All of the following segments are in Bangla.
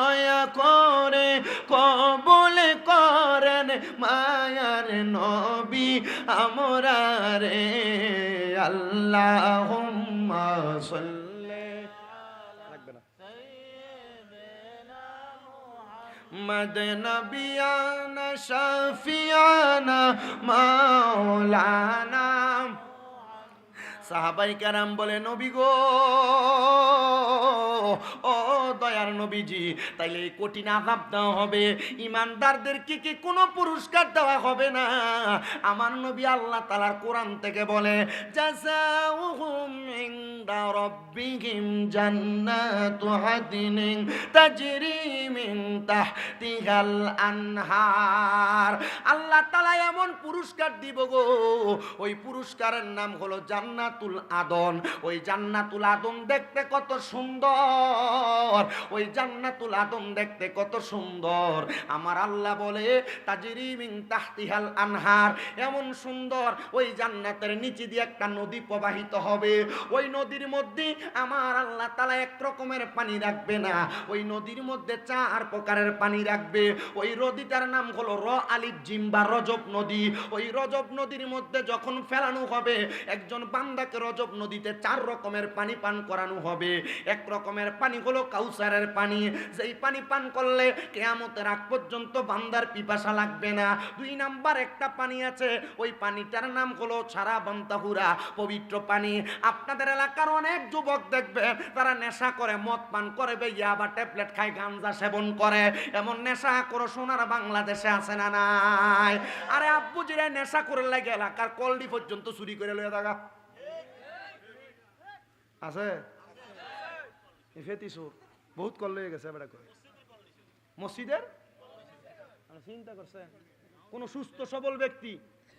দয়া করে কবল করেন মায়ার নবী আমরা রে। আল্লাহ মদ নবিয়ানা, শফিয়ানা, মাওলানা। সাহাবাই কারাম বলে, নবী গো ও দয়ার নবীজি, তাইলে এই কঠিন আজাব দেওয়া হবে। ইমানদারদেরকে কি কোনো পুরস্কার দেওয়া হবে না? আমার নবী আল্লাহ তালার কোরআন থেকে বলে রাব্বিহিম জান্নাতু আদনিন তাজরি আনহার। আল্লাহ তাআলা এমন পুরস্কার দিব গো। ওই পুরস্কারের নাম হলো জান্নাতুল আদন। ওই জান্নাতুল আদন দেখতে কত সুন্দর। ওই জান্নাতুল আদন দেখতে কত সুন্দর। আমার আল্লাহ বলে, তাজিরি মিন তাহতিহাল আনহার। এমন সুন্দর, ওই জান্নাতের নিচে দিয়ে একটা নদী প্রবাহিত হবে। ওই নদীর মধ্যে আমার আল্লাহ তালা এক রকমের পানি রাখবে না। ওই নদীর মধ্যে চার প্রকারের পানি রাখবে। ওই নদীটার নাম হলো র আলিফ জিম বা রজব নদী। ওই রজব নদীর মধ্যে যখন ফেলানো হবে, একজন বান্দাকে রজব নদীতে চার রকমের পানি পান করানো হবে। এক রকমের পানি হলো কাউসারের পানি। যেই পানি পান করলে কেয়ামতের আগ পর্যন্ত বান্দার পিপাসা লাগবে না। দুই নাম্বার একটা পানি আছে, ওই পানিটার নাম হলো ছাড়া বান্তাহুরা পবিত্র পানি। আপনাদের এলাকার অনেক যুবক দেখবে, তারা নেশা করে, মদ পান করে, বেইয়া বা ট্যাবলেট খায় গাঞ্জা সেবন করে। এমন নেশা করে, সোনার বাংলাদেশে আছে না নাই? আরে আব্বু জিরা নেশা করে লাগে এলাকার কলডি পর্যন্ত চুরি করে লয়ে থাকা আছে? ফেতিসুর বহুত কল লয়ে গেছে করে মসজিদের চিন্তা করছে। কোন সুস্থ সবল ব্যক্তি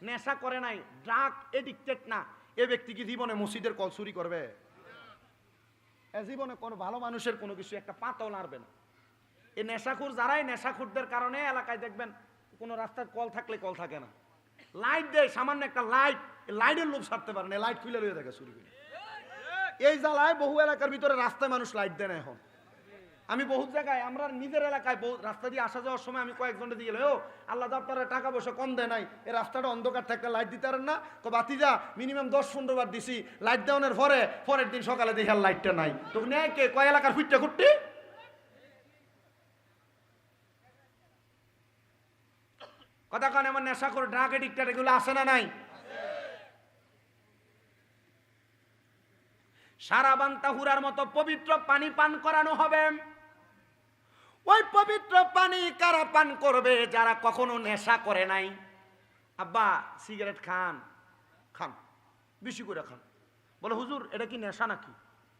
নেশা করে নাই ড্রাগ এডিক্টেড না। এ ব্যক্তি কি জীবনে মসজিদের কল চুরি করবে? এ জীবনে কোনো ভালো মানুষের কোনো কিছু একটা পাতাও নাড়বে না। এই নেশাখুর যারাই নেশাখুরদের কারণে এলাকায় দেখবেন, কোনো রাস্তার কল থাকলে কল থাকে না। লাইট দেয়, সামান্য একটা লাইট লাইটের লোভ সারতে পারে না লাইট খুলে লয়ে থাকে চুরি করে এই জ্বালায় বহু এলাকার ভিতরে রাস্তায় মানুষ লাইট দেয় না এখন। আমি বহুত জায়গায় আমরা নিজের এলাকায় বহু রাস্তা দিয়ে আসা যাওয়ার সময় আমি কয়েকজনের দিয়ে ও, আল্লাহ আপনারা টাকা পয়সা কম দেয় নাই। এই রাস্তাটা অন্ধকার থাকলে লাইট দিতে পারেন না। তো বাতি যা মিনিমাম দশ পনেরো বার দিছি। লাইট দেওয়ানোর পরে, পরের দিন সকালে দেখি আর লাইটটা নাই। তো নেয় কে, কয় এলাকার ফুটটা খুঁটটি কথা কন, এমন নেশা করে ড্রাগ এডিক্টার এগুলো আসে না নাই? সারা বান্তা হুরার মতো পবিত্র পানি পান করানো হবে। ওই পবিত্র পানি কারা পান করবে যারা কখনো নেশা করে নাই? আব্বা, সিগারেট খান খান, বেশি করে খান। বলে, হুজুর, এটা কি নেশা নাকি?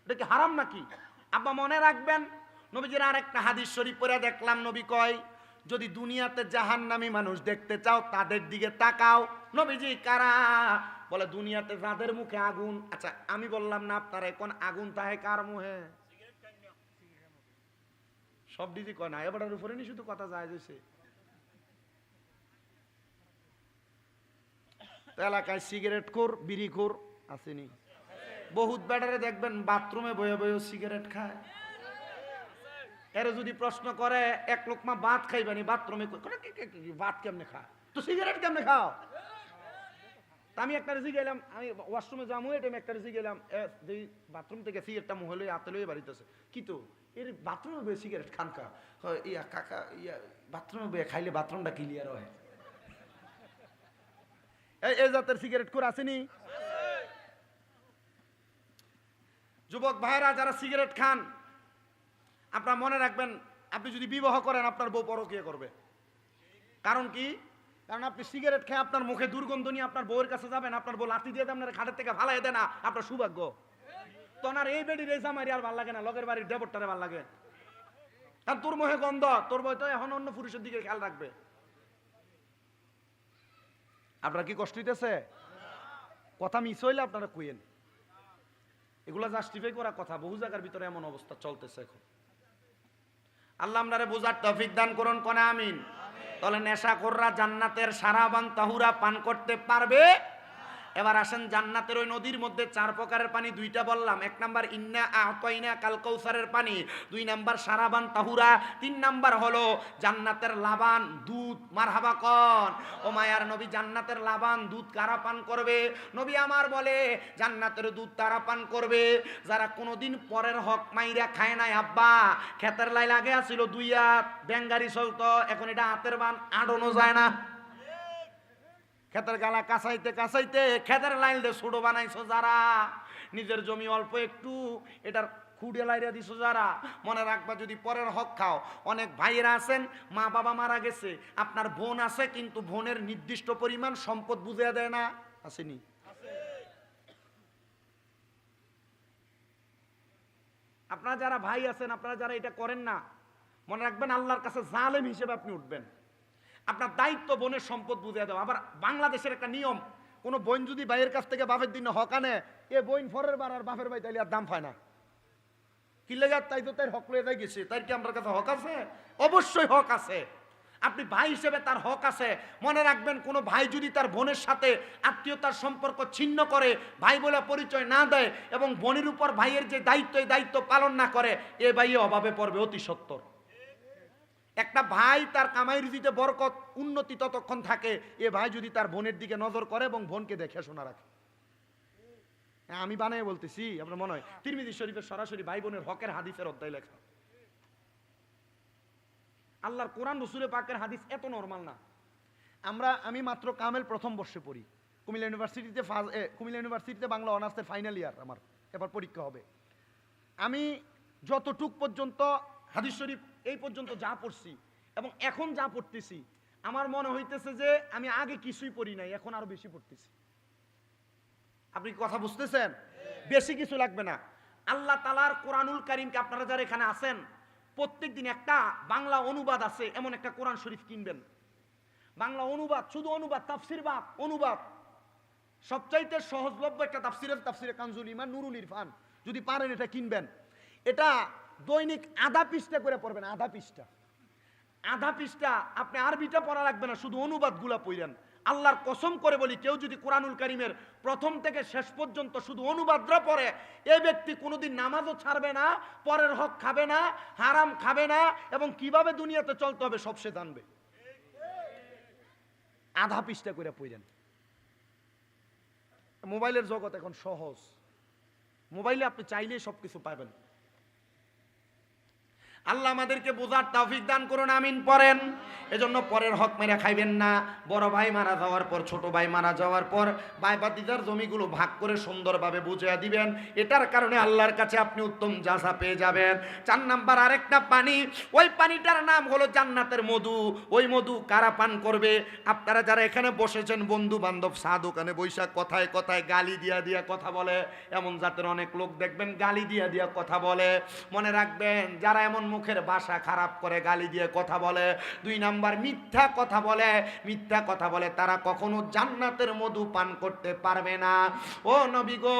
এটা কি হারাম নাকি? আব্বা মনে রাখবেন, নবীজির আর একটা হাদিস শরীফ পরে দেখলাম, নবী কয়, যদি দুনিয়াতে জাহান্নামী মানুষ দেখতে চাও, তাদের দিকে তাকাও। নবীজি, কারা? বলে, দুনিয়াতে যাদের মুখে আগুন আচ্ছা আমি বললাম, না, আপনারা এখন আগুন তাহে কার মুহে? সব দিদি কয় না, এবারের উপরে নি শুধু কথা যায় যেছে এলাকায় সিগারেট খোর, বিড়ি খোর আসেনি। বহুত বেটারে দেখবেন, বাথরুমে বয়ে বয়ে সিগারেট খায়। এর যদি প্রশ্ন করে, এক লোকমা ভাত খাইবানি, বাথরুমে ভাত কেমনে খা তো সিগারেট কেমনে খাও? আমি একটা রেসি গেলাম আমি ওয়াশরুমে যাব এটা আমি একটা রেসি গেলাম যে বাথরুম থেকে সিগারেটটা মহলে হাতে লয়ে বাড়িতেছে কি তো এর বাথরুমে বয়ে সিগারেট খান কা? ইয়া কাকা, ইয়া বাথরুমে বয়ে খাইলে বাথরুমটা ক্লিয়ার হয়। এই জাতের সিগারেট করে আসেনি? যুবক ভাইরা যারা সিগারেট খান, আপনার মনে রাখবেন, আপনি যদি বিবাহ করেন, আপনার বউ পরকিয়া করবে। কারণ কি? কারণ আপনি সিগারেট খেয়ে আপনার মুখে দুর্গন্ধ নিয়ে আপনার বউয়ের কাছে যাবেন, আপনার বউ লাঠি দিয়ে আপনার খাটের থেকে ফালাই দেয় না, আপনার সৌভাগ্য। তখন এই বেডি রেজা মারি আর ভালো লাগে না, লগের বাড়ির দেবরটারে ভালো লাগে। কারণ তোর মুখে গন্ধ, তোর বই তো এখন অন্য পুরুষের দিকে খেয়াল রাখবে। আপনার কি কষ্ট হইতেছে? কথা মিস হইলে আপনারা কুয়েন এগুলা জাস্টিফাই করা কথা, বহু জায়গার ভিতরে এমন অবস্থা চলতেছে এখন। আল্লাহ আপনারে বোঝার তৌফিক দান করুন, কোনে আমিন। তাহলে নেশা কররা জান্নাতের সারাবান তাহুরা পান করতে পারবে? এবার আসেন জান্নাতের ওই নদীর মধ্যে চার প্রকারের পানি, দুইটা বললাম। এক নাম্বার, ইন্না আতইনা কাল কৌসারের পানি দুই নাম্বার, সারাবান তাহুরা তিন নাম্বার হলো, জান্নাতের লাবান দুধ, মারহাবা কন ও মায়ার নবী, জান্নাতের লাবান দুধ কারা পান করবে? নবী আমার বলে, জান্নাতের দুধ তারা পান করবে। যারা কোনোদিন পরের হক মাইরা খায় নাই, আব্বা। খেতের লাই লাগে আসছিল দুই হাত। ব্যাঙ্গারি চলতো, এখন এটা হাতের বান আড়নো যায় না। খেতের গালা কাঁচাইতে কাঁচাইতে খেতের লাইন দিয়ে ছোট বানাইছো যারা। নিজের জমি অল্প একটু, এটার খুঁড়ে লাইরা দিছো যারা। মনে রাখবা, যদি পরের হক খাও, অনেক ভাইয়েরা আছেন, মা বাবা মারা গেছে, আপনার বোন আছে, কিন্তু বোনের নির্দিষ্ট পরিমাণ সম্পদ বুঝিয়ে দেয় না। আসেনি? আপনারা যারা ভাই আছেন, আপনারা যারা এটা করেন না, মনে রাখবেন আল্লাহর কাছে জালেম হিসেবে আপনি উঠবেন। আপনার দায়িত্ব বোনের সম্পদ বুঝিয়ে দেওয়া আবার বাংলাদেশের একটা নিয়ম, কোনো বোন যদি ভাইয়ের কাছ থেকে বাপের দিন হক আনে, এ বইন ফরের বার আর বাপের ভাই তাইলে আর দাম পায় না। কি লেগে তাই তো তাই হক লয়ে গেছে? তাই কি আমার কাছে হক আছে? অবশ্যই হক আছে। আপনি ভাই হিসেবে তার হক আছে। মনে রাখবেন, কোনো ভাই যদি তার বোনের সাথে আত্মীয়তার সম্পর্ক ছিন্ন করে, ভাই বলে পরিচয় না দেয় এবং বোনের উপর ভাইয়ের যে দায়িত্ব, এই দায়িত্ব পালন না করে, এ ভাইয়ে অভাবে পড়বে, অতি সত্তর। একটা ভাই তার কামাই রুজিতে বরকত উন্নতি ততক্ষণ থাকে এ ভাই যদি তার বোনের দিকে নজর করে এবং বোনকে দেখে শোনা রাখে। হ্যাঁ, আমি বানায় বলতেছি আপনার মনে হয়? তিরমিজি শরীফের সরাসরি ভাই বোনের হকের হাদিসের অধ্যায় লেখা। আল্লাহর কোরআন রসুলের পাকের হাদিস এত নর্মাল না। আমরা আমি মাত্র কামেল প্রথম বর্ষে পড়ি। কুমিল্লা ইউনিভার্সিটিতে কুমিল্লা ইউনিভার্সিটিতে বাংলা অনার্সের ফাইনাল ইয়ার আমার এবার পরীক্ষা হবে। আমি যতটুক পর্যন্ত হাদিস শরীফ এই পর্যন্ত যা পড়ছি এবং এখন যা পড়তেছি আমার মনে হইতেছে যে আমি আগে কিছুই পড়ি নাই এখন আরও বেশি পড়তেছি। আপনি কথা বুঝতেছেন? বেশি কিছু লাগবে না। আল্লাহ তালার কোরআনুল কারিমকে আপনারা যারা এখানে আছেন প্রত্যেক দিন একটা বাংলা অনুবাদ আছে এমন একটা কোরআন শরীফ কিনবেন। বাংলা অনুবাদ শুধু অনুবাদ তাফসির বা অনুবাদ। সবচাইতে সহজলভ্য একটা তাফসিরের তাফসিরে কানজুল ইমান নুরুল ইরফান। যদি পারেন এটা কিনবেন। এটা দৈনিক আধা পৃষ্ঠা করে পড়বেন, আধা পৃষ্ঠা। আধা পৃষ্ঠা আপনি আরবিটা পড়া লাগবে না, শুধু অনুবাদগুলা পড়েন। আল্লাহর কসম করে বলি, কেউ যদি কোরআনুল কারিমের প্রথম থেকে শেষ পর্যন্ত শুধু অনুবাদরা পড়ে এই ব্যক্তি কোনোদিন নামাজও ছাড়বে না, পরের হক খাবে না, হারাম খাবে না, এবং কীভাবে দুনিয়াতে চলতে হবে সব সে জানবে। আধা পৃষ্ঠা করে পড়েন। মোবাইলের জগৎ এখন সহজ। মোবাইলে আপনি চাইলেই সব কিছু পাবেন। আল্লাহ আমাদেরকে বোঝার তৌফিক দান করুন, আমিন পড়েন। এজন্য পরের হক মেরে খাইবেন না। বড় ভাই মারা যাওয়ার পর, ছোট ভাই মারা যাওয়ার পর ভাই বাতিদার জমিগুলো ভাগ করে সুন্দরভাবে বুঝিয়ে দিবেন। এটার কারণে আল্লাহর কাছে আপনি উত্তম জাসা পেয়ে যাবেন। চার নাম্বার, আরেকটা পানি। ওই পানিটার নাম হলো জান্নাতের মধু। ওই মধু কারা পান করবে? আপনারা যারা এখানে বসেছেন বন্ধু বান্ধব চা দোকানে বৈশাখ, কথায় কথায় গালি দিয়া দিয়া কথা বলে। এমন জাতের অনেক লোক দেখবেন, গালি দিয়া দিয়া কথা বলে। মনে রাখবেন, যারা এমন মুখের বাসা খারাপ করে, গালি দিয়ে কথা বলে। দুই নাম্বার, মিথ্যা কথা বলে। মিথ্যা কথা বলে, তারা কখনো জান্নাতের মধু পান করতে পারবে না। ও নবী গো,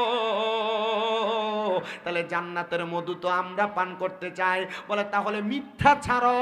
তাহলে জান্নাতের মধু তো আমরা পান করতে চাই। বলে, তাহলে মিথ্যা ছাড়ো,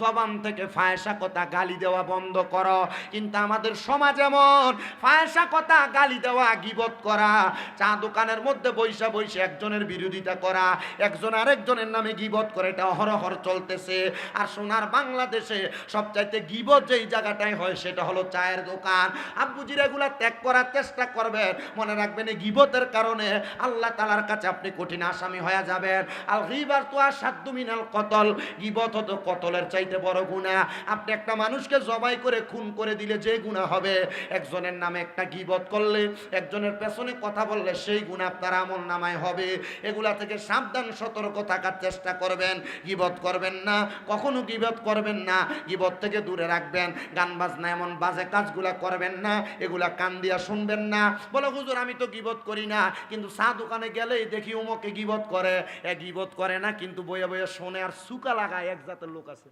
জবান থেকে ফায়সা কথা গালি দেওয়া বন্ধ করো। কিন্তু আমাদের সমাজ এমন ফায়সা কথা গালি দেওয়া গিবত করা। চা দোকানের মধ্যে বৈশা বৈশা একজনের বিরোধিতা করা, একজন আরেকজনের নামে গিবত করে, এটা অহরহর চলতেছে। আর সোনার বাংলাদেশে সবচাইতে গিবত যেই জায়গাটায় হয়, সেটা হলো চায়ের দোকান। আব্বুজির এগুলা ত্যাগ করার চেষ্টা করবেন। মনে রাখবেন এই গিবতের কারণে আল্লাহ তালার কাছে আপনি কঠিন আসামি হয়ে যাবেন। আল গিবার তো আর সাদ্দু মিনাল কতল। গিবত হতো কতলের চাইতে বড় গুণা আপনি একটা মানুষকে জবাই করে, খুন করে দিলে যে গুণা হবে, একজনের নামে একটা গিবত করলে, একজনের পেছনে কথা বললে সেই গুণ আপনার আমল নামায় হবে। এগুলা থেকে সাবধান, সতর্ক থাকার চেষ্টা করবেন। গিবত করবেন না, কখনো গিবত করবেন না, গিবত থেকে দূরে রাখবেন, গান বাজনা এমন বাজে কাজগুলা করবেন না, এগুলা কান দিয়া শুনবেন না, বলে, হুজুর, আমি তো গিবত করি না। কিন্তু চা দোকানে গেলেই দেখি উমকে গিবত করে, এ গিবত করে না, কিন্তু বইয়ে বইয়ে শোনে আর সুকা লাগায়, এক জাতের লোক আছে।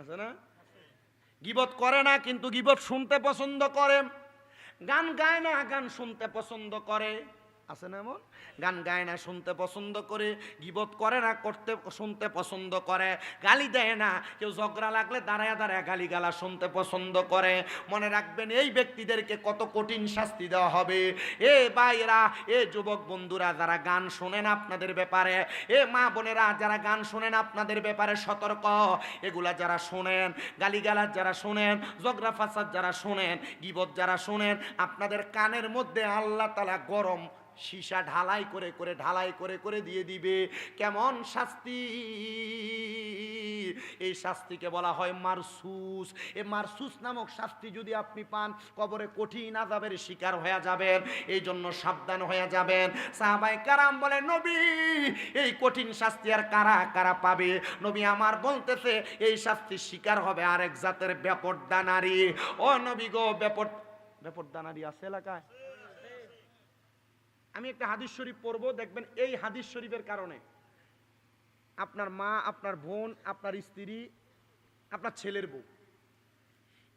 আছে না? গিবত করে না, কিন্তু গিবত শুনতে পছন্দ করে, গান গায় না, গান শুনতে পছন্দ করে। আছে না এমন? গান গায় না, শুনতে পছন্দ করে, গিবত করে না, করতে, শুনতে পছন্দ করে, গালি দেয় না। কেউ ঝগড়া লাগলে দাঁড়ায় দাঁড়ায় গালি গালা শুনতে পছন্দ করে। মনে রাখবেন এই ব্যক্তিদেরকে কত কঠিন শাস্তি দেওয়া হবে। এ ভাইরা এ যুবক বন্ধুরা, যারা গান শোনেন আপনাদের ব্যাপারে, এ মা বোনেরা, যারা গান শোনেন আপনাদের ব্যাপারে সতর্ক। এগুলা যারা শোনেন, গালিগালাজ যারা শোনেন জগরা ফাসাদ যারা শোনেন, গিবত যারা শোনেন, আপনাদের কানের মধ্যে আল্লাহ তালা গরম সীসা ঢালাই করে করে, ঢালাই করে করে দিয়ে দিবে। কেমন শাস্তি? এই শাস্তিকে বলা হয় মারসুস। এই মারসুস নামক শাস্তি যদি আপনি পান, কবরে কঠিন আজাবের শিকার হয়ে যাবেন এই জন্য সাবধান হয়ে যাবেন। সাহাবাই কারাম বলে, নবী, এই কঠিন শাস্তি আর কারা কারা পাবে? নবী আমার বলতেছে, এই শাস্তির শিকার হবে আরেক জাতের ব্যাপরদা নারী। ও নবী গো ব্যাপর ব্যাপরদা নারী আছে এলাকায়? আমি একটা হাদিস শরীফ পড়ব, দেখবেন এই হাদিস শরীফের কারণে আপনার মা, আপনার বোন, আপনার স্ত্রী, আপনার ছেলের বউ,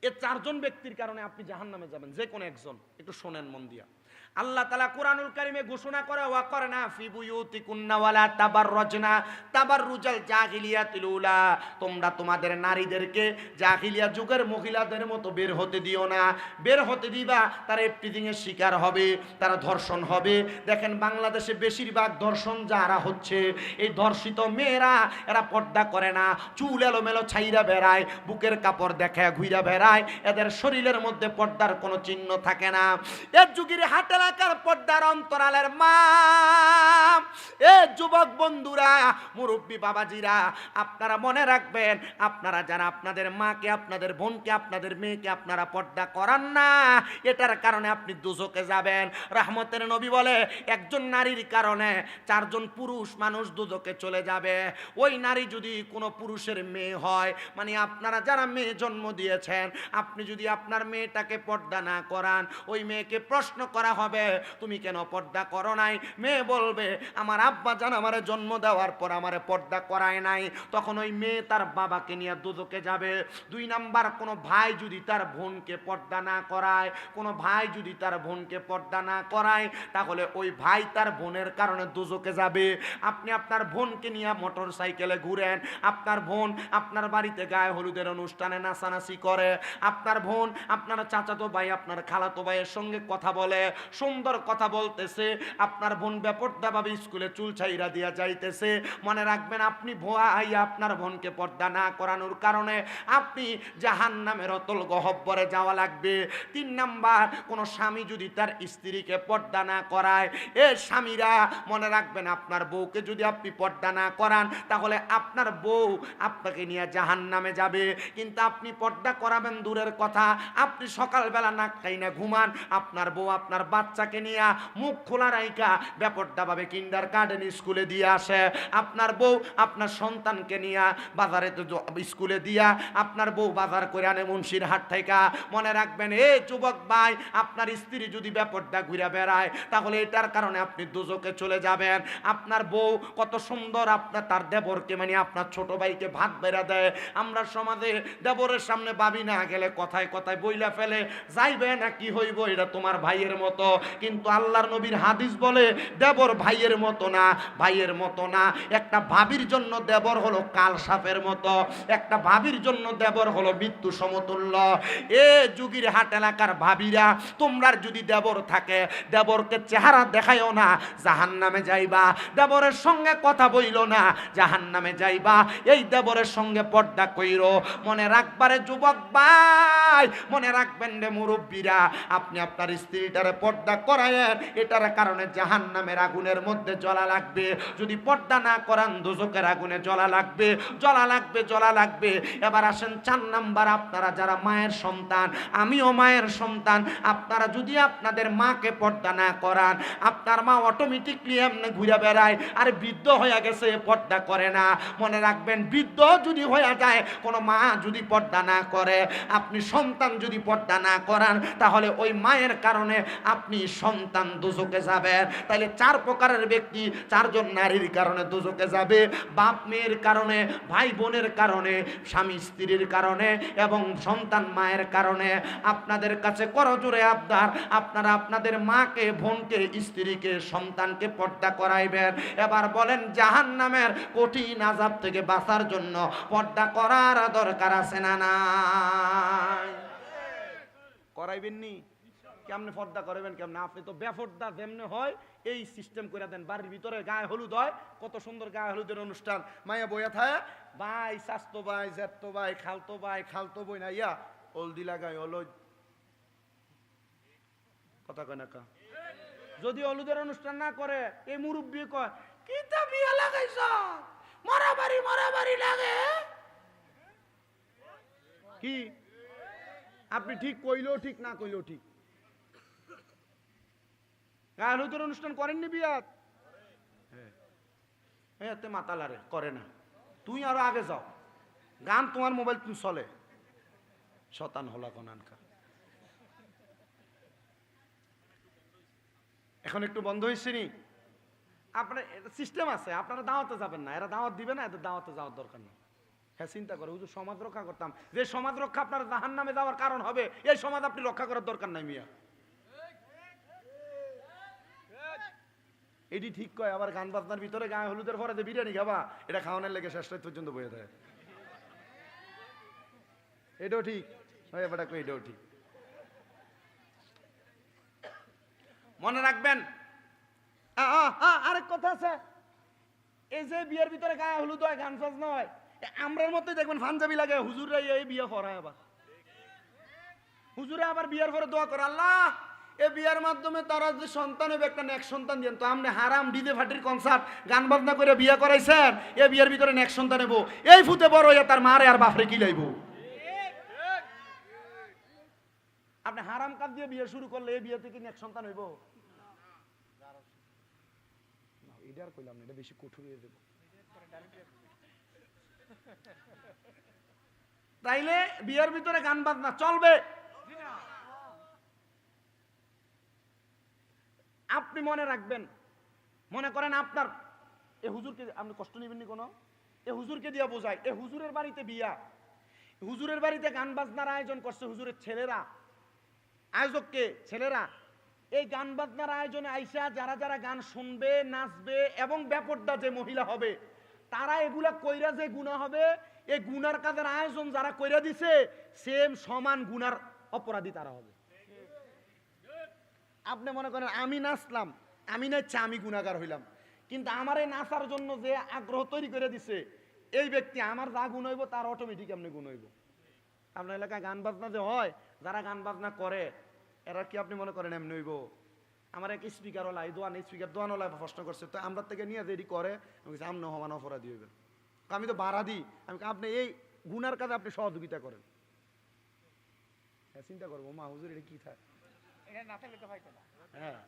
এ চারজন ব্যক্তির কারণে আপনি জাহান নামে যাবেন, যে কোনো একজন, একটু শোনেন মন দিয়া। আল্লাহ তালা কোরআনুল কারিমে ঘোষণা করে, ওয়া করে না ফি বুয়ুতিকুন্না ওয়ালা তাবাররাজনা। তাবাররুজাল জাহিলিয়াতিল উলা। তোমরা তোমাদের নারীদেরকে জাহিলিয়া যুগের মহিলাদের মতো বের হতে দিও না। বের হতে দিবা, তারা এর শিকার হবে, তারা ধর্ষণ হবে। দেখেন বাংলাদেশে বেশিরভাগ ধর্ষণ যারা হচ্ছে, এই ধর্ষিত মেয়েরা, এরা পর্দা করে না। চুল এলোমেলো ছাইরা বেড়ায়, বুকের কাপড় দেখে ঘুইরা বেড়ায়। এদের শরীরের মধ্যে পর্দার কোনো চিহ্ন থাকে না। এর যুগের হাট এলাকার পর্দার অন্তরালের মা। এ যুবক বন্ধুরা, মুরব্বী বাবাজিরা, আপনারা মনে রাখবেন, আপনারা যারা আপনাদের মাকে, আপনাদের বোনকে, আপনাদের মেয়েকে আপনারা পর্দা করান না, এটার কারণে আপনি দুজকে যাবেন। রাহমতের নবী বলে, একজন নারীর কারণে চারজন পুরুষ মানুষ দুজকে চলে যাবে। ওই নারী যদি কোনো পুরুষের মেয়ে হয় মানে আপনারা যারা মেয়ে জন্ম দিয়েছেন, আপনি যদি আপনার মেয়েটাকে পর্দা না করান, ওই মেয়েকে প্রশ্ন করা হবে তুমি কেন পর্দা করো নাই? মেয়ে বলবে, আমার আব্বা জান আমারে জন্ম দেওয়ার পর আমারে পর্দা করায় নাই। তখন ওই মেয়ে তার বাবাকে নিয়ে দুদকে যাবে। দুই নাম্বার, কোনো ভাই যদি তার বোনকে পর্দা না করায়, কোনো ভাই যদি তার বোনকে পর্দা না করায়, তাহলে ওই ভাই তার বোনের কারণে দুজকে যাবে। আপনি আপনার বোনকে নিয়ে মোটর সাইকেলে ঘুরেন। আপনার বোন আপনার বাড়িতে গায়ে হলুদের অনুষ্ঠানে নাচানাচি করে। আপনার বোন আপনার চাচাতো ভাই, আপনার খালাতো ভাইয়ের সঙ্গে কথা বলে। সুন্দর কথা বলতেছে, আপনার বোন ব্যাপরদাভাবে স্কুলে চুল ছাইরা দিয়া যাইতেছে। মনে রাখবেন, আপনি ভোয়াই আপনার বোনকে পর্দা না করানোর কারণে আপনি জাহান নামের অতল গহব্বরে যাওয়া লাগবে। তিন নাম্বার, কোনো স্বামী যদি তার স্ত্রীকে পর্দা না করায়, এ স্বামীরা, মনে রাখবেন, আপনার বউকে যদি আপনি পর্দা না করান, তাহলে আপনার বউ আপনাকে নিয়ে জাহান নামে যাবে। কিন্তু আপনি পর্দা করাবেন দূরের কথা, আপনি সকালবেলা নাক খাই না ঘুমান, আপনার বউ আপনার বাচ্চাকে নিয়ে মুখ খোলা রাইকা ব্যাপারটাভাবে কিন্ডার গার্ডেন স্কুলে দিয়ে আসে। আপনার বউ আপনার সন্তানকে নিয়ে বাজারে তো স্কুলে দিয়া আপনার বউ বাজার করে আনে মুন্সির হাট থেকে মনে রাখবেন, এ যুবক ভাই, আপনার স্ত্রী যদি ব্যাপারটা ঘুরে বেড়ায়, তাহলে এটার কারণে আপনি দুজকে চলে যাবেন। আপনার বউ কত সুন্দর আপনার, তার দেবরকে মানে আপনার ছোট ভাইকে ভাত বেড়া দেয়। আমরা সমাজে দেবরের সামনে ভাবি না, গেলে কথায় কথায় বইলা ফেলে, যাইবে না কি হইব, এটা তোমার ভাইয়ের মতো। কিন্তু আল্লাহর নবীর হাদিস বলে, দেবর ভাইয়ের মতো না, ভাইয়ের মতো না। একটা ভাবির জন্য দেবর হলো কাল সাপের মতো, একটা ভাবির জন্য দেবর হলো মৃত্যু সমতুল্য। এ যুগির হাট এলাকার ভাবিরা, তোমরার যদি দেবর থাকে, দেবরকে চেহারা দেখায়ও না জাহান নামে যাইবা। দেবরের সঙ্গে কথা বইল না জাহান নামে যাইবা। এই দেবরের সঙ্গে পর্দা কইর। মনে রাখবারে যুবক ভাই, মনে রাখবেন রে মুরব্বীরা, আপনি আপনার স্ত্রীটারে পর্দা করায়েন, এটার কারণে জাহান নামের আগুনের মধ্যে জ্বলা লাগবে। যদি পর্দা না করান দুজকের আগুনে জ্বলা লাগবে। জ্বলা লাগবে জ্বলা লাগবে। এবার আসেন চার নাম্বার, আপনারা যারা মায়ের সন্তান, আমিও মায়ের সন্তান, আপনারা যদি আপনাদের মাকে পর্দা না করান, আপনার মা অটোমেটিকলি এমনি ঘুরে বেড়ায়, আর বৃদ্ধ হয়ে গেছে পর্দা করে না। মনে রাখবেন, বৃদ্ধ যদি হয়ে যায়, কোনো মা যদি পর্দা না করে, আপনি সন্তান যদি পর্দা না করান, তাহলে ওই মায়ের কারণে আপনি আপনি সন্তান দুজকে যাবেন তাহলে চার প্রকারের ব্যক্তি, চারজন নারীর কারণে দুজকে যাবে। বাপ মেয়ের কারণে, ভাই বোনের কারণে, স্বামী স্ত্রীর কারণে এবং সন্তান মায়ের কারণে। আপনাদের কাছে করজোরে আবদার, আপনারা আপনাদের মাকে, বোনকে, স্ত্রীকে, সন্তানকে পর্দা করাইবেন। এবার বলেন জাহান নামের কঠিন আজাব থেকে বাঁচার জন্য পর্দা করার দরকার আছে না নাই? করাইবেন নি কেমনে পর্দা করবেন, কেমনে আপনি? তো বেফর্দা যেমনে হয়, এই সিস্টেম করে দেন। বাড়ির ভিতরে গায়ে হলুদ হয়, কত সুন্দর গায়ে হলুদের অনুষ্ঠান। মায়া বইয়া থাকে ভাই, স্বাস্থ্য ভাই জ্যাঠতো ভাই, খালতো ভাই, খালতো বই না, ইয়া, হলদি লাগাই হলো কথা কয় না কা? যদি হলুদের অনুষ্ঠান না করে, এই মুরব্বী কয়, কি বিয়া লাগাইছ? মরাবাড়ি মরাবাড়ি লাগে? কি? আপনি ঠিক কইলেও ঠিক, না কইলেও ঠিক। গায়ে হলুদের অনুষ্ঠান করেননি বিয়াত? হ্যাঁ। তে মাতালারে করে না। তুই আরও আগে যাও। গান তোমার মোবাইল তুমি চলে। শতান হলা কনানকা এখন একটু বন্ধ হয়েছে নি? আপনার সিস্টেম আছে আপনারা দাওয়াতে যাবেন না। এরা দাওয়াত দিবে না এদের দাওয়াতে যাওয়ার দরকার নেই। হ্যাঁ চিন্তা করে হুজুর সমাজ রক্ষা করতাম। যে সমাজ রক্ষা আপনার জাহান নামে যাওয়ার কারণ হবে এই সমাজ আপনি রক্ষা করার দরকার নাই মিয়া। এটি ঠিক কয়, আবার গান বাজনার ভিতরে গায়ে হলুদের পরে যে বিরিয়ানি খাবা, এটা খাওয়ানোর লেগে শেষ পর্যন্ত বয়ে দেয় এটাও ঠিক। হয় কই, এটাও ঠিক। মনে রাখবেন আরেক কথা আছে। এই যে বিয়ের ভিতরে গায়ে হলুদ হয়, গান সাজ নয় আমরার মধ্যে দেখবেন পাঞ্জাবি লাগে, হুজুররা এই বিয়ে করায় আবার। হুজুরে আবার বিয়ের পরে দোয়া করে, আল্লাহ! এ বিয়ের মাধ্যমে তারা যে সন্তান হবে, একটা নেক সন্তান দিন তো আপনি হারাম ডিজে ফাটির কনসার্ট গান বাজনা করে বিয়ে করাইছেন, এ বিয়ের ভিতরে নেক সন্তান নেব এই ফুতে বড় হইয়া তার মারে আর বাপরে কি লাইব? আপনি হারাম কাজ দিয়ে বিয়ে শুরু করলে এই বিয়ে থেকে নেক সন্তান হইব? এটা আর কইলাম না, এটা বেশি কঠোর হয়ে দেবো তাইলে বিয়ের ভিতরে গান বাজনা চলবে। আপনি মনে রাখবেন। মনে করেন আপনার, এ হুজুরকে আপনি কষ্ট নেবেন নি কোনো? এ হুজুরকে দিয়া বোঝায় এ হুজুরের বাড়িতে বিয়া। হুজুরের বাড়িতে গান বাজনার আয়োজন করছে হুজুরের ছেলেরা। আয়োজককে, ছেলেরা। এই গান বাজনার আয়োজনে আইসা যারা যারা গান শুনবে, নাচবে এবং ব্যাপারটা যে মহিলা হবে, তারা এগুলা কইরা যে গুণা হবে এই গুনার কাজের আয়োজন যারা কইরা দিছে সেম সমান গুনার অপরাধী তারা হবে। আপনি মনে করেন, আমি নাচলাম, আমি নাচছি, আমি গুণাগার হইলাম। কিন্তু আমার এই নাচার জন্য যে আগ্রহ তৈরি করে দিছে, এই ব্যক্তি আমার যা গুণ হইব, তার অটোমেটিক আপনি গুণ হইব। আপনার এলাকায় গান বাজনা যে হয়, যারা গান বাজনা করে, এরা কি আপনি মনে করেন এমনি হইব? আমার এক স্পিকার ওলাই দোয়ান স্পিকার দোয়ান ওলা প্রশ্ন করছে, তো আমরা থেকে নিয়ে যেটি করে? আমি আমনে হমান অপরাধী হইবেন। আমি তো বাড়া দিই। আমি আপনি এই গুনার কাজে আপনি সহযোগিতা করেন। হ্যাঁ চিন্তা করব, মা, হুজুর, এটা কি থাকে হ্যাঁ।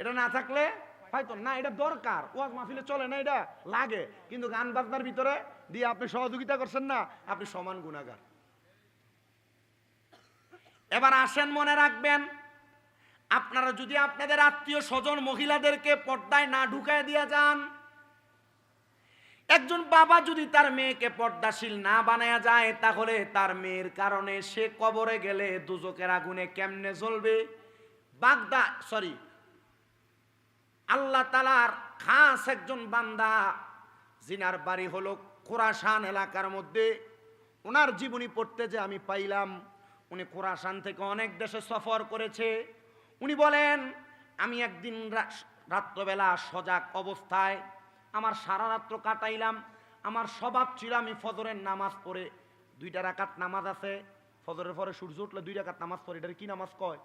এটা না থাকলে হয়তো না, এটা দরকার। ওয়াজ মাহফিলে চলে না, এটা লাগে। কিন্তু গান বাজনার ভিতরে দিয়ে আপনি সহযোগিতা করছেন না, আপনি সমান গুণাগার এবার আসেন, মনে রাখবেন, আপনারা যদি আপনাদের আত্মীয় স্বজন মহিলাদেরকে পর্দায় না ঢুকায় দিয়ে যান, একজন বাবা যদি তার মেয়েকে পর্দাশীল না বানায়া যায়, তাহলে তার মেয়ের কারণে সে কবরে গেলে দুজকের আগুনে কেমনে জ্বলবে? বাগদা সরি আল্লাহ তালার খাস একজন বান্দা, জিনার বাড়ি হলো খোরাসান এলাকার মধ্যে। ওনার জীবনী পড়তে যে আমি পাইলাম, উনি খোরাসান থেকে অনেক দেশে সফর করেছে। উনি বলেন, আমি একদিন রাত্রবেলা সজাগ অবস্থায় আমার সারা রাত্র কাটাইলাম, আমার স্বভাব ছিল আমি ফজরের নামাজ পড়ে দুইটা রাকাত নামাজ আছে, ফজরের পরে সূর্য উঠলে দুই রাকাত নামাজ পড়ে এটা কি নামাজ কয়?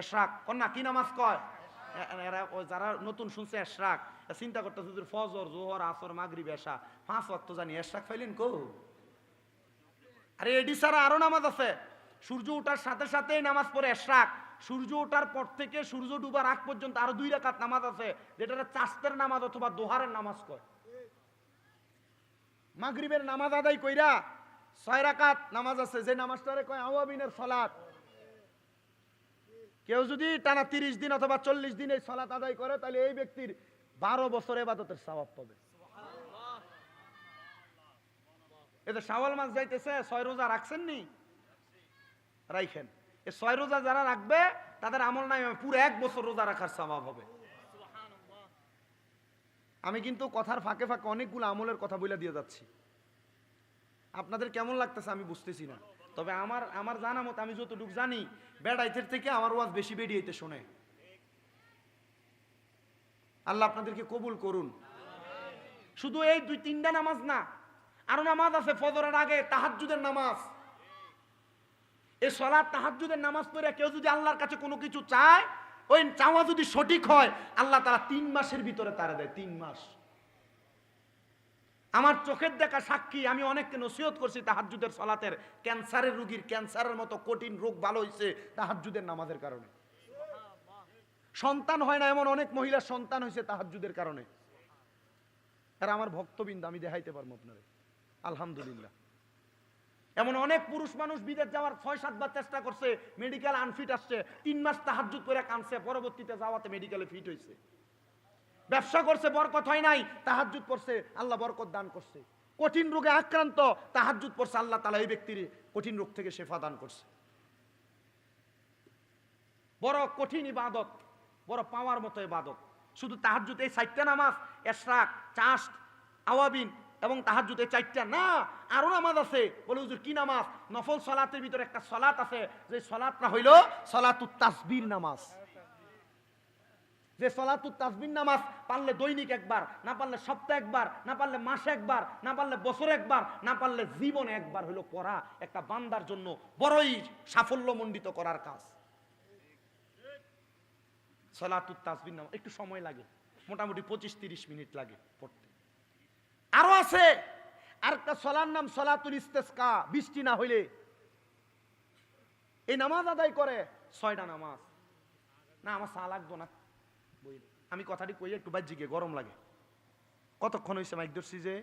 এশরাক, কন্যা, কি নামাজ কয়? যারা নতুন শুনছে এশরাক চিন্তা হুজুর ফজর, জোহর, আসর, মাগরিব, এশা, পাঁচ জানি, এশরাক ফাইলেন কো? আরে এডি আরও নামাজ আছে। সূর্য ওঠার সাথে সাথেই নামাজ পড়ে এশরাক। সূর্য ওঠার পর থেকে সূর্য ডুবার আগ পর্যন্ত আরও দুই রাকাত নামাজ আছে যেটা চাস্তের নামাজ অথবা দোহারের নামাজ কয়। মাগরিবের নামাজ আদায় কইরা ছয় রাকাত নামাজ আছে, যে নামাজটারে কয় আওয়াবিনের সলাত। কেউ যদি টানা তিরিশ দিন অথবা চল্লিশ দিন এই সলাত আদায় করে, তাহলে এই ব্যক্তির বারো বছর এবাদতের স্বভাব পাবে। এতে শাওয়াল মাস যাইতেছে, ছয় রোজা রাখছেন নি রাইখেন। এ ছয় রোজা যারা রাখবে, তাদের আমল নাই পুরো এক বছর রোজা রাখার স্বভাব হবে। আমি কিন্তু কথার ফাঁকে ফাঁকে অনেকগুলো আমলের কথা বলে দিয়ে যাচ্ছি। আপনাদের কেমন লাগতেছে আমি বুঝতেছি না। তবে আমার আমার জানা মতো আমি যতটুকু জানি, বেড়াইতের থেকে আমার ওয়াজ বেশি বেরিয়েতে শোনে। আল্লাহ আপনাদেরকে কবুল করুন। শুধু এই দুই তিনটা নামাজ না, আরও নামাজ আছে ফজরের আগে তাহাজ্জুদের নামাজ। এই সলা তাহাজ্জুদের নামাজ পড়ে কেউ যদি আল্লাহর কাছে কোনো কিছু চায়, ওই চাওয়া যদি সঠিক হয়, আল্লাহ তারা তিন মাসের ভিতরে তারা দেয়, তিন মাস। আমার চোখের দেখা সাক্ষী, আমি অনেককে নসিহত করছি তাহাজ্জুদের সলাতের। ক্যান্সারের রুগীর ক্যান্সারের মতো কঠিন রোগ ভালো হয়েছে তাহাজ্জুদের নামাজের কারণে। সন্তান হয় না এমন অনেক মহিলার সন্তান হয়েছে তাহাজ্জুদের কারণে। আর আমার ভক্তবৃন্দ, আমি দেখাইতে পারব আপনারে। আলহামদুলিল্লাহ। এমন অনেক পুরুষ মানুষ বিদেশ যাওয়ার ছয় সাতবার চেষ্টা করছে মেডিকেল আনফিট আসছে, তিন মাস তাহাজ্জুদ করে কানছে পরবর্তীতে যাওয়াতে মেডিকেলে ফিট হয়েছে ব্যবসা করছে, বরকত হয় নাই, তাহাজ্জুদ পড়ছে, আল্লাহ বরকত দান করছে। কঠিন রোগে আক্রান্ত, তাহাজ্জুদ পড়ছে, আল্লাহ তালা এই ব্যক্তির কঠিন রোগ থেকে শেফা দান করছে। বড় কঠিন ইবাদত, বড় পাওয়ার মতো ইবাদত। শুধু তাহাজ্জুদ এই চারটা নামাজ, এশরাক চাষ আওয়াবিন এবং তাহাজ্জুদ এই চারটা না, আরও নামাজ আছে। বলে, হুজুর, কি নামাজ? নফল সলাতের ভিতরে একটা সলাত আছে, যে সলাতটা হইল সলাতুত তাসবির নামাজ। যে সলাতুত তাসবির নামাজ পারলে দৈনিক একবার, না পারলে সপ্তাহে একবার, না পারলে মাসে একবার, না পারলে বছরে একবার, না পারলে জীবনে একবার হলো পড়া একটা বান্দার জন্য বড়ই সাফল্য সাফল্যমণ্ডিত করার কাজ। সলাতুত তাসবির নামাজ, একটু সময় লাগে, মোটামুটি পঁচিশ তিরিশ মিনিট লাগে পড়তে। আরও আছে আর একটা সলার নাম সলাতুল ইস্তেসকা, বৃষ্টি না হইলে। এই নামাজ আদায় করে ছয়টা নামাজ। না, আমার চা লাগবো না। আমি কথাটি কই একটু গিয়ে গরম লাগে। কতক্ষণ হয়েছে মাইক ধরছি যে?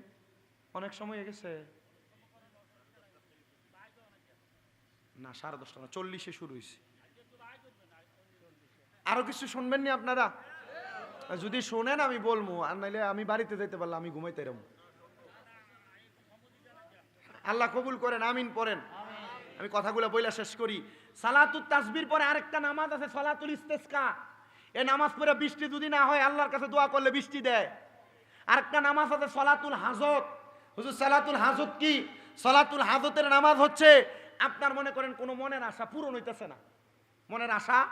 অনেক সময় হয়ে গেছে। না, সাড়ে দশটা না, চল্লিশে শুরু হয়েছে আরও কিছু শুনবেন নি আপনারা? যদি শোনেন আমি বলব আর নাইলে আমি বাড়িতে যেতে পারলাম আমি ঘুমাইতে এরম আল্লাহ কবুল করেন, আমিন পড়েন। আমি কথাগুলো বইলা শেষ করি। সালাতুল তাসবির পরে আরেকটা নামাজ আছে, সালাতুল ইস্তেসকা। এই নামাজ পড়ে বৃষ্টি যদি না হয়, আল্লাহর কাছে দোয়া করলে বৃষ্টি দেয়। আরেকটা নামাজ আছে সলাতুল হাজত। হুজুর, সালাতুল হাজত কি? সলাতুল হাজতের নামাজ হচ্ছে, আপনার মনে করেন কোনো মনের আশা পূরণ হইতেছে না। মনের আশা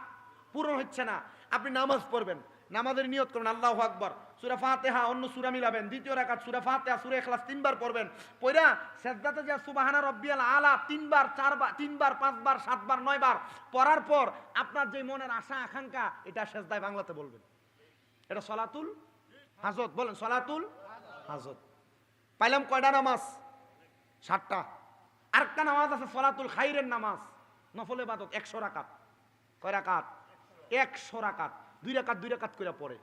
পূরণ হচ্ছে না। আপনি নামাজ পড়বেন। নামাজের নিয়ত করবেন, আল্লাহ আকবর। সুরা ফাতেহা, অন্য সুরা মিলাবেন। দ্বিতীয় রাকাত, সুরা ফাতেহা, সুরা এখলাস তিনবার পড়বেন। পড়া সেজদাতে যা সুবাহানা রব্বিয়াল আলা, তিনবার, চারবার, তিনবার, পাঁচবার, সাতবার, নয়বার পড়ার পর আপনার যে মনের আশা, আকাঙ্ক্ষা, এটা সেজদায় বাংলাতে বলবেন। এটা সলাতুল হাজত, বলেন সলাতুল হাজত। পাইলাম কয়টা নামাজ? সাতটা। আরেকটা নামাজ আছে সলাতুল খাইরের নামাজ। নফলে বাদত একশো রাকাত। কয় রাকাত? একশো রাকাত। দুই রাকাত দুই রাকাত করে পড়ে।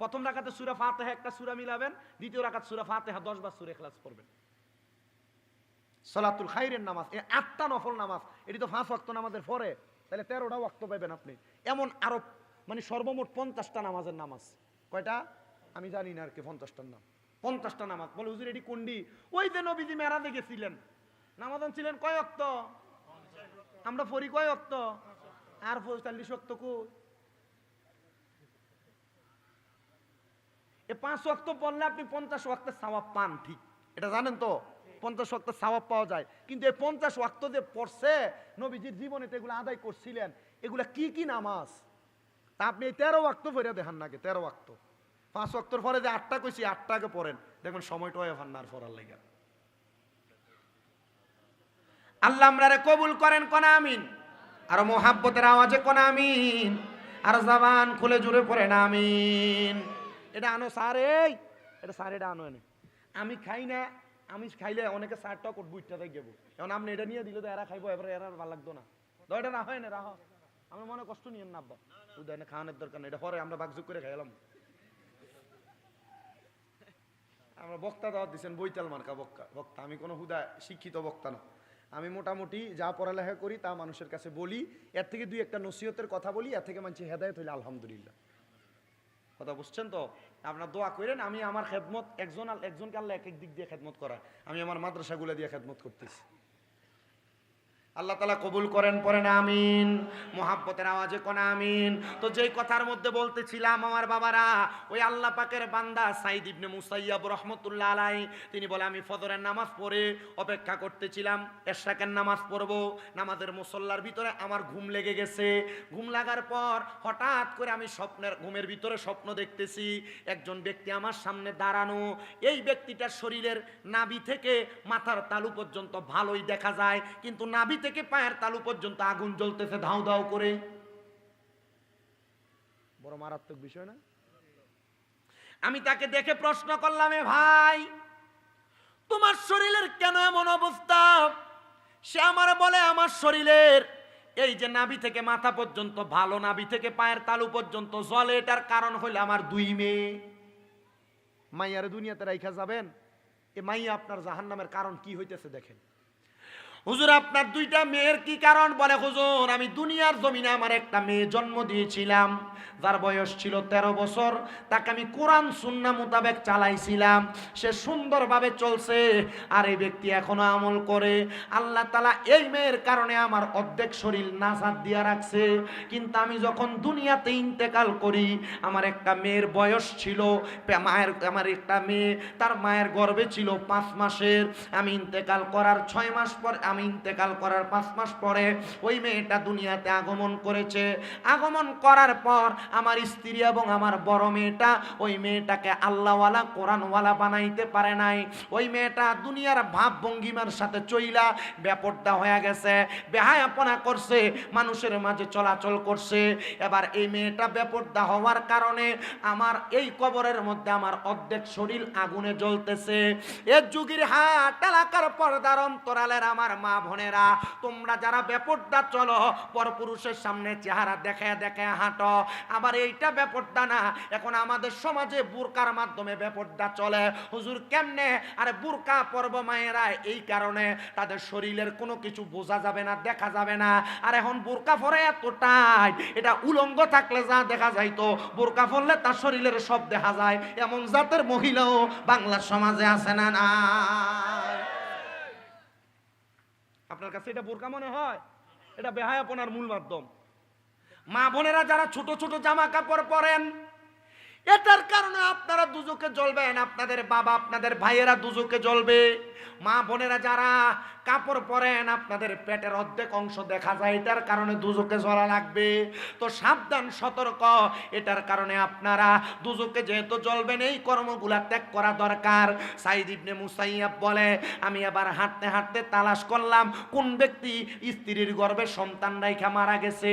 প্রথম রাকাতে সুরা ফাতেহা একটা সুরা মিলাবেন, দ্বিতীয় রাকাত সুরা ফাতেহা দশ বার সুরে ক্লাস পড়বেন। সলাতুল খাইরের নামাজ, এই আটটা নফল নামাজ, এটি তো পাঁচ ওয়াক্ত নামাজের পরে, তাহলে তেরোটা ওয়াক্ত পাবেন আপনি। এমন আরও মানে সর্বমোট পঞ্চাশটা নামাজের নামাজ। কয়টা? আমি জানি না আর কি পঞ্চাশটার নাম। পঞ্চাশটা নামাজ। বলে, হুজুর, এটি কোনটি ওই যে নবীজি মেরাজে গেছিলেন। নামাজন ছিলেন কয় অক্ত আমরা পড়ি কয় অক্ত আর পঁয়তাল্লিশ অক্ত কই? এ পাঁচ ওয়াক্ত পড়লে আপনি পঞ্চাশ ওয়াক্তের সাওয়াব পান, ঠিক। এটা জানেন তো? পঞ্চাশ ওয়াক্তের সাওয়াব পাওয়া যায়। কিন্তু এই পঞ্চাশ ওয়াক্ত যে পড়ছে, নবীজির জীবনে তো এগুলো আদায় করছিলেন। এগুলা কি কি নামাজ? তা আপনি এই তেরো ওয়াক্ত পড়ে দেখান নাকি তেরো ওয়াক্ত। পাঁচ ওয়াক্তর পরে যে আটটা কইছি আটটাকে পড়েন। দেখবেন সময়টা হয় ফান্নার পড়ার লেগে। আল্লাহ আমরারে কবুল করেন, কোন আমিন? আর মোহাব্বতের আওয়াজে কোন আমিন? আর জবান খুলে জুড়ে পড়েন, আমিন। এটা আনো স্যার এই। এটা স্যার এটা আনো এনে। আমি খাই না, আমি খাইলে অনেকে স্যার টক বুইটা দেখ যাব এখন আপনি এটা নিয়ে দিলে তো এরা খাইবো, এবার এরা ভালো লাগতো না। তো এটা না হয় না রাহ। আমার মনে কষ্ট নিয়েন না, আব্বা। উদয় না খাওয়ানোর দরকার নেই, এটা পরে আমরা বাগজুগ করে খাইলাম। আমরা বক্তা দাওয়াত দিচ্ছেন বৈতাল মার্কা বক্তা বক্তা, আমি কোনো হুদা শিক্ষিত বক্তা না। আমি মোটামুটি যা পড়ালেখা করি তা মানুষের কাছে বলি। এর থেকে দুই একটা নসিহতের কথা বলি, এর থেকে মানুষ হেদায়ত হইলে আলহামদুলিল্লাহ। কথা বুঝছেন তো? আপনার দোয়া করেন, আমি আমার খেদমত একজন একজনকে আল্লাহ এক এক দিক দিয়ে খেদমত করা আমি আমার মাদ্রাসাগুলো দিয়ে খেদমত করতেছি। আল্লাহ তালা কবুল করেন পরেন আমিন। মোহাব্বতের আওয়াজে কোন আমিন। তো যেই কথার মধ্যে বলতেছিলাম আমার বাবারা, ওই আল্লাহ পাকের বান্দা সাইদ ইবনে মুসাইয়াব রহমতুল্লাহ আলাই, তিনি বলে, আমি ফদরের নামাজ পড়ে অপেক্ষা করতেছিলাম, এশরাকের নামাজ পড়ব, নামাজের মুসল্লার ভিতরে আমার ঘুম লেগে গেছে। ঘুম লাগার পর হঠাৎ করে আমি স্বপ্নের, ঘুমের ভিতরে স্বপ্ন দেখতেছি, একজন ব্যক্তি আমার সামনে দাঁড়ানো। এই ব্যক্তিটার শরীরের নাভি থেকে মাথার তালু পর্যন্ত ভালোই দেখা যায়, কিন্তু নাভি থেকে পায়ের তালু পর্যন্ত আগুন জ্বলতেছে ধাউ ধাউ করে। বড় মারাত্মক বিষয় না? আমি তাকে দেখে প্রশ্ন করলাম ভাই, তোমার শরীরের কেন এমন অবস্থা? সে আমার বলে, আমার শরীরের এই যে নাভি থেকে মাথা পর্যন্ত, ভালো নাভি থেকে পায়ের তালু পর্যন্ত জলে এটার কারণ হইলে আমার দুই মেয়ে। মাইয়ারে দুনিয়াতে রাইখা যাবেন? এ মাইয়া আপনার জাহান্নামের কারণ কি হইতেছে দেখেন। হুজুর, আপনার দুইটা মেয়ের কি কারণ? বলে, হুজুর, আমি দুনিয়ার জমিনে আমার একটা মেয়ে জন্ম দিয়েছিলাম। যার বয়স ছিল ১৩ বছর। তাকে আমি কোরআন, সুন্না মোতাবেক চালাইছিলাম। সে সুন্দরভাবে চলছে। আর এই ব্যক্তি এখনও আমল করে। আল্লাহ তালা এই মেয়ের কারণে আমার অর্ধেক শরীর নাসাদ দিয়া রাখছে। কিন্তু আমি যখন দুনিয়াতে ইন্তেকাল করি, আমার একটা মেয়ের বয়স ছিল মায়ের, আমার একটা মেয়ে, তার মায়ের গর্ভে ছিল পাঁচ মাসের। আমি ইন্তেকাল করার ছয় মাস পর আমি ইন্তেকাল করার পাঁচ মাস পরে ওই মেয়েটা দুনিয়াতে আগমন করেছে। আগমন করার পর আমার স্ত্রী এবং আমার বড় মেয়েটা ওই মেয়েটাকে আল্লাহওয়ালা, কোরআনওয়ালা বানাইতে পারে নাই। ওই মেয়েটা দুনিয়ার ভাব ভঙ্গিমার সাথে চইলা ব্যাপারটা হয়ে গেছে, বেহায়াপনা করছে, মানুষের মাঝে চলাচল করছে। এবার এই মেয়েটা বেপর্দা হওয়ার কারণে আমার এই কবরের মধ্যে আমার অর্ধেক শরীর আগুনে জ্বলতেছে। এর যুগের হাট, এলাকার পর্দার অন্তরালের আমার মা বোনেরা, তোমরা যারা বেপর্দা চলো, পরপুরুষের সামনে চেহারা দেখে দেখে হাঁটো। আবার এইটা বেপর্দা না, এখন আমাদের সমাজে বুরকার মাধ্যমে বেপর্দা চলে। হুজুর কেমনে? আরে বুরকা পর্ব মায়েরা এই কারণে তাদের শরীরের কোনো কিছু বোঝা যাবে না, দেখা যাবে না। আর এখন বোরকা পরে এতটাই, এটা উলঙ্গ থাকলে যা দেখা যাইতো, বোরকা পরলে তার শরীরের সব দেখা যায়। এমন জাতের মহিলাও বাংলার সমাজে আছে না না আপনার কাছে এটা বোরকা মনে হয়? এটা বেহায়াপনার মূল মাধ্যম। মা বোনেরা যারা ছোট ছোট জামা কাপড় পরেন, এটার কারণে আপনারা দুজকে জ্বলবেন আপনাদের বাবা, আপনাদের ভাইয়েরা দুজকে জ্বলবে। মা বোনেরা যারা কাপড় পরেন আপনাদের পেটের অর্ধেক অংশ দেখা যায়, এটার কারণে দুজকে জ্বলা লাগবে। তো সাবধান, সতর্ক, এটার কারণে আপনারা দুজকে যেহেতু জ্বলবেন এই কর্মগুলা ত্যাগ করা দরকার। সাইদ ইবনে মুসাইয়াব বলে, আমি আবার হাঁটতে হাঁটতে তালাশ করলাম, কোন ব্যক্তি স্ত্রীর গর্ভে সন্তান রাইখা মারা গেছে?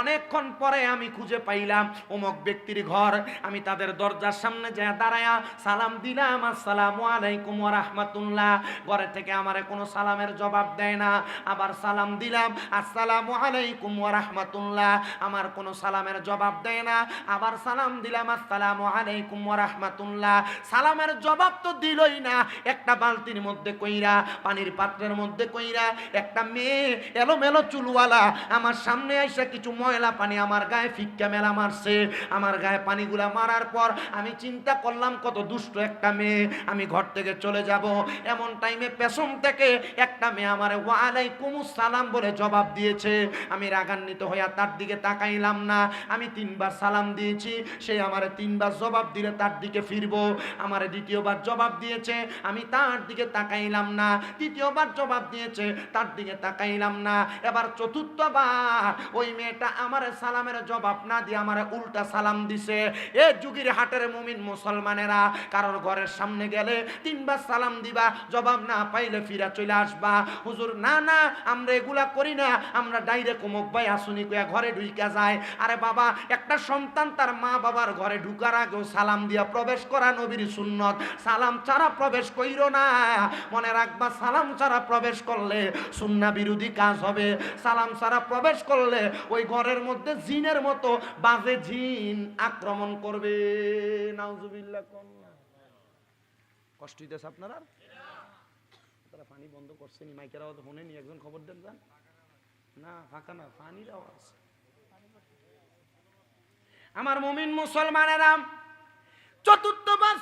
অনেকক্ষণ পরে আমি খুঁজে পাইলাম অমুক ব্যক্তির ঘর। আমি তাদের দরজার সামনে যা দাঁড়ায়া সালাম দিলাম, আসসালামু আলাইকুম রাহমাতুল্লাহ। ঘরে থেকে আমারে কোনো সালামের জবাব দেয় না। আবার সালাম দিলাম, আসসালামু আলাইকুম ওয়া রাহমাতুল্লাহ। আমার কোনো সালামের জবাব দেয় না। আবার সালাম দিলাম, আসসালামু আলাইকুম ওয়া রাহমাতুল্লাহ। সালামের জবাব তো দিলই না। একটা বালতির মধ্যে কইরা, পানির পাত্রের মধ্যে কইরা, একটা মেয়ে এলোমেলো চুলওয়ালা, আমার সামনে আইসা কিছু ময়লা পানি আমার গায়ে ফিক্কা মেলা মারছে। আমার গায়ে পানিগুলা মারার পর আমি চিন্তা করলাম, কত দুষ্ট একটা মেয়ে, আমি ঘর থেকে চলে যাব। এমন টাইমে পেছন থেকে একটা মেয়ে আমার ওয়ালাইকুম সালাম বলে জবাব দিয়েছে। আমি রাগান্বিত হইয়া তার দিকে তাকাইলাম না। আমি তিনবার সালাম দিয়েছি। সে আমার তিনবার জবাব দিলে তার দিকে ফিরবো। আমার দ্বিতীয়বার জবাব দিয়েছে। আমি তার দিকে তাকাইলাম না। তৃতীয়বার জবাব দিয়েছে। তার দিকে তাকাইলাম না। এবার চতুর্থবার ওই মেয়েটা আমার সালামের জবাব না দিয়ে আমার উল্টা সালাম দিছে। এ যুগের হাটের মুমিন মুসলমানেরা, কারোর ঘরের সামনে গেলে তিনবার সালাম দিবা, জবাব না পাইলে ফিরা চলে আসবা। হুজুর, না না, আমরা এগুলা করি না। আমরা ডাইরেক্ট অমুক ভাই আসুনি কইয়া ঘরে ঢুইকা যায়। আরে বাবা, একটা সন্তান তার মা বাবার ঘরে ঢুকার আগেও সালাম দিয়া প্রবেশ করা নবীর সুন্নত। সালাম ছাড়া প্রবেশ কইরো না। মনে রাখবা, সালাম ছাড়া প্রবেশ করলে সুন্না বিরোধী কাজ হবে। সালাম ছাড়া প্রবেশ করলে ওই ঘরের মধ্যে জিনের মতো বাজে জিন আক্রমণ করবে। নাউজুবিল্লাহ কষ্ট আপনারা আপনারা পানি বন্ধ করছেন, মাইকের আওয়াজ নি একজন খবর দেন যান। না, ফাঁকা না পানির আওয়াজ। আমার মমিন মুসলমানেরা চতুর্থ বার